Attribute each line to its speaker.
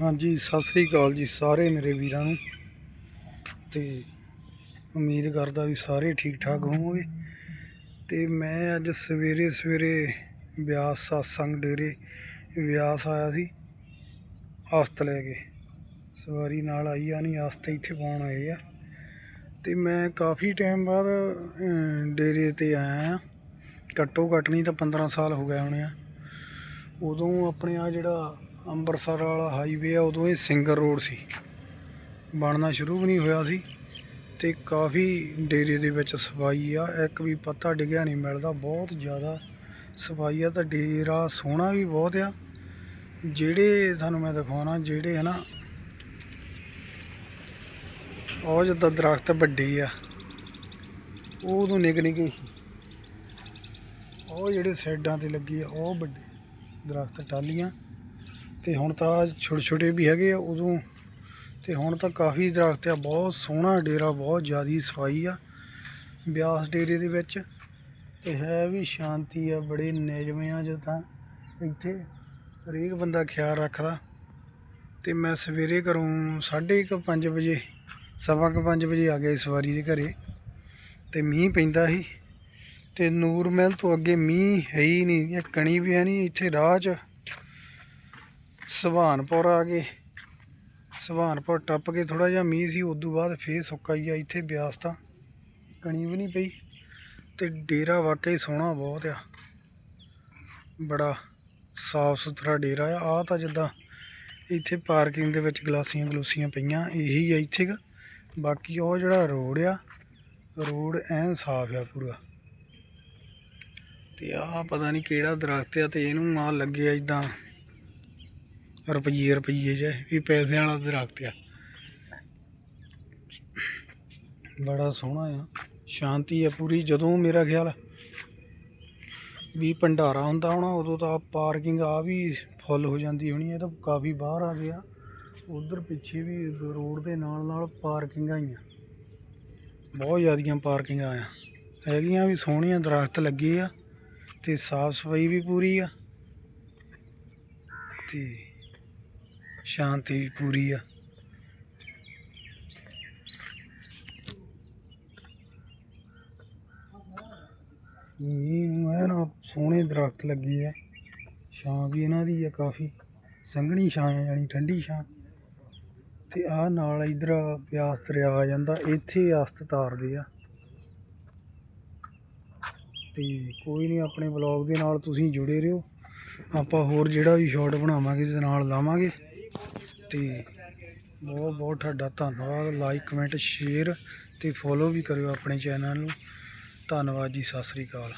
Speaker 1: ਹਾਂਜੀ, ਸਤਿ ਸ੍ਰੀ ਅਕਾਲ ਜੀ ਸਾਰੇ ਮੇਰੇ ਵੀਰਾਂ ਨੂੰ। ਤੇ ਉਮੀਦ ਕਰਦਾ ਵੀ ਸਾਰੇ ਠੀਕ ਠਾਕ ਹੋਵੋਗੇ। ਤੇ ਮੈਂ ਅੱਜ ਸਵੇਰੇ ਸਵੇਰੇ ਬਿਆਸ satsang ਡੇਰੇ ਬਿਆਸ ਆਇਆ ਸੀ, ਆਸਤ ਲੈ ਕੇ। ਸਵਾਰੀ ਨਾਲ ਆਈ ਆ, ਨਹੀਂ ਆਸਤ ਇੱਥੇ ਪਾਉਣ ਆਏ ਆ। ਤੇ ਮੈਂ ਕਾਫੀ ਟਾਈਮ ਬਾਅਦ ਡੇਰੇ ਤੇ ਆਇਆ ਆ। ਘੱਟੋ ਘੱਟ ਨਹੀਂ ਤਾਂ 15 ਸਾਲ ਹੋ ਗਏ ਹੋਣੇ ਆ। ਉਦੋਂ ਆਪਣੇ ਆ ਜਿਹੜਾ ਅੰਮ੍ਰਿਤਸਰ ਵਾਲਾ ਹਾਈਵੇ ਆ, ਉਦੋਂ ਇਹ ਸਿੰਗਲ ਰੋਡ ਸੀ। ਬਣਨਾ ਸ਼ੁਰੂ ਵੀ ਨਹੀਂ ਹੋਇਆ ਸੀ ਤੇ ਕਾਫੀ ਡੇਰੇ ਦੇ ਵਿੱਚ ਸਫ਼ਾਈ ਆ। ਇੱਕ ਵੀ ਪੱਤਾ ਡਿੱਗਿਆ ਨਹੀਂ ਮਿਲਦਾ, ਬਹੁਤ ਜ਼ਿਆਦਾ ਸਫ਼ਾਈ ਆ। ਤਾਂ ਡੇਰਾ ਸੋਹਣਾ ਵੀ ਬਹੁਤ ਆ। ਜਿਹੜੇ ਤੁਹਾਨੂੰ ਮੈਂ ਦਿਖਾਉਣਾ, ਜਿਹੜੇ ਹਨਾ, ਉਹ ਜਿੱਦਾਂ ਦਰਖਤ ਵੱਡੇ ਆ, ਉਹ ਉਦੋਂ ਨਿੱਕ ਨਿੱਕੇ ਉਹ ਜਿਹੜੇ ਸਾਈਡਾਂ ਤੇ ਲੱਗੇ ਆ, ਉਹ ਵੱਡੇ ਦਰਖਤ ਟਾਲੀਆਂ ਤੇ ਹੁਣ ਤਾਂ ਛੋਟੇ ਛੋਟੇ ਵੀ ਹੈਗੇ ਆ ਉਦੋਂ। ਤੇ ਹੁਣ ਤਾਂ ਕਾਫੀ ਦਰਖਤ ਆ, ਬਹੁਤ ਸੋਹਣਾ ਡੇਰਾ, ਬਹੁਤ ਜ਼ਿਆਦੀ ਸਫ਼ਾਈ ਆ, ਬਿਆਸ ਡੇਰੇ ਦੇ ਵਿੱਚ। ਤੇ ਹੈ ਵੀ ਸ਼ਾਂਤੀ ਆ, ਬੜੇ ਨਿਯਮ ਆ ਜੋ ਤਾਂ ਇੱਥੇ ਹਰੇਕ ਬੰਦਾ ਖਿਆਲ ਰੱਖਦਾ। ਤੇ ਮੈਂ ਸਵੇਰੇ ਘਰੋਂ 5:30 ਵਜੇ, ਸਵਾ ਕੁ ਪੰਜ ਵਜੇ ਆ ਗਿਆ ਇਸ ਵਾਰੀ ਦੇ ਘਰੇ। ਤੇ ਮੀਂਹ ਪੈਂਦਾ ਸੀ। ਤੇ ਨੂਰ ਮਹਿਲ ਤੋਂ ਅੱਗੇ ਮੀਂਹ ਹੈ ਹੀ ਨਹੀਂ, ਇਹ ਕਣੀ ਵੀ ਹੈ ਨਹੀਂ, ਇੱਥੇ ਰਾਹ 'ਚ ਸੁਭਾਨਪੁਰ ਆ ਗਏ। ਸੁਭਾਨਪੁਰ ਟੱਪ ਕੇ ਥੋੜਾ ਜਿਹਾ ਮੀਂਹ ਸੀ, ਉਦੋਂ ਬਾਅਦ ਫੇਰ ਸੁੱਕਾ ਹੀ ਆ, ਇੱਥੇ ਬਿਆਸ ਤਾਂ ਕਣੀ ਵੀ ਨਹੀਂ ਪਈ ਤੇ ਡੇਰਾ ਵਾਕਈ ਸੋਹਣਾ ਬਹੁਤ ਆ। ਬੜਾ ਸਾਫ਼ ਸੁਥਰਾ ਡੇਰਾ ਆ। ਆ ਤਾਂ ਜਿੱਦਾਂ ਇੱਥੇ ਪਾਰਕਿੰਗ ਦੇ ਵਿੱਚ ਗਲਾਸੀਆਂ ਗਲੂਸੀਆਂ ਪਈਆਂ, ਇਹੀ ਆ ਇੱਥੇ ਕ। ਬਾਕੀ ਉਹ ਜਿਹੜਾ ਰੋਡ ਆ, ਰੋਡ ਐਨ ਸਾਫ਼ ਆ ਪੂਰਾ। ਤੇ ਆ ਪਤਾ ਨਹੀਂ ਕਿਹੜਾ ਦਰਖਤ ਆ ਤੇ ਇਹਨੂੰ ਆ ਲੱਗਿਆ ਇਦਾਂ ਰੁਪਈਏ ਰੁਪਈਏ ਜੇ, ਵੀ ਪੈਸਿਆਂ ਵਾਲਾ ਦਰਖਤ ਆ ਬੜਾ ਸੋਹਣਾ ਆ, ਸ਼ਾਂਤੀ ਆ ਪੂਰੀ, ਜਦੋਂ ਮੇਰਾ ਖਿਆਲ ਵੀ ਭੰਡਾਰਾ ਹੁੰਦਾ ਹੋਣਾ, ਉਦੋਂ ਤਾਂ ਪਾਰਕਿੰਗ ਆ ਵੀ ਫੁੱਲ ਹੋ ਜਾਂਦੀ ਹੋਣੀ, ਇਹ ਤਾਂ ਕਾਫੀ ਬਾਹਰ ਆ ਗਿਆ। ਉਧਰ ਪਿੱਛੇ ਵੀ ਰੋਡ ਦੇ ਨਾਲ ਨਾਲ ਪਾਰਕਿੰਗਾਂ ਹੀ ਆ। ਬਹੁਤ ਜ਼ਿਆਦੀਆਂ ਪਾਰਕਿੰਗਾਂ ਆ। ਹੈਗੀਆਂ ਵੀ ਸੋਹਣੀਆਂ, ਦਰਖਤ ਲੱਗੇ ਆ ਤੇ ਸਾਫ਼ ਸਫ਼ਾਈ ਵੀ ਪੂਰੀ ਆ। ਤੇ ਸ਼ਾਂਤੀ ਵੀ ਪੂਰੀ ਆ। ਇਹ ਨੂੰ ਐਨ ਸੋਹਣੇ ਦਰਖਤ ਲੱਗੇ ਆ। ਛਾਂ ਵੀ ਇਹਨਾਂ ਦੀ ਆ ਕਾਫੀ। ਸੰਘਣੀ ਛਾਂ ਆ ਜਾਣੀ ਠੰਡੀ ਛਾਂ। ਤੇ ਆ ਨਾਲ ਇਧਰ ਪਿਆਸ ਦਰਿਆ ਆ ਜਾਂਦਾ, ਇੱਥੇ ਆਸਤ ਤਾਰਦੇ ਆ। ਤੇ ਕੋਈ ਨਹੀਂ, ਆਪਣੇ ਬਲੌਗ ਦੇ ਨਾਲ ਤੁਸੀਂ ਜੁੜੇ ਰਹੋ। ਆਪਾਂ ਹੋਰ ਜਿਹੜਾ ਵੀ ਸ਼ਾਟ ਬਣਾਵਾਂਗੇ ਤੇ ਨਾਲ ਲਾਵਾਂਗੇ। ਤੇ ਬਹੁਤ ਬਹੁਤ ਤੁਹਾਡਾ ਧੰਨਵਾਦ। ਲਾਈਕ ਕਮੈਂਟ ਸ਼ੇਅਰ ਤੇ ਫੋਲੋ ਵੀ ਕਰਿਓ ਆਪਣੇ ਚੈਨਲ ਨੂੰ। ਧੰਨਵਾਦ ਜੀ, ਸਤਿ ਸ੍ਰੀ ਅਕਾਲ।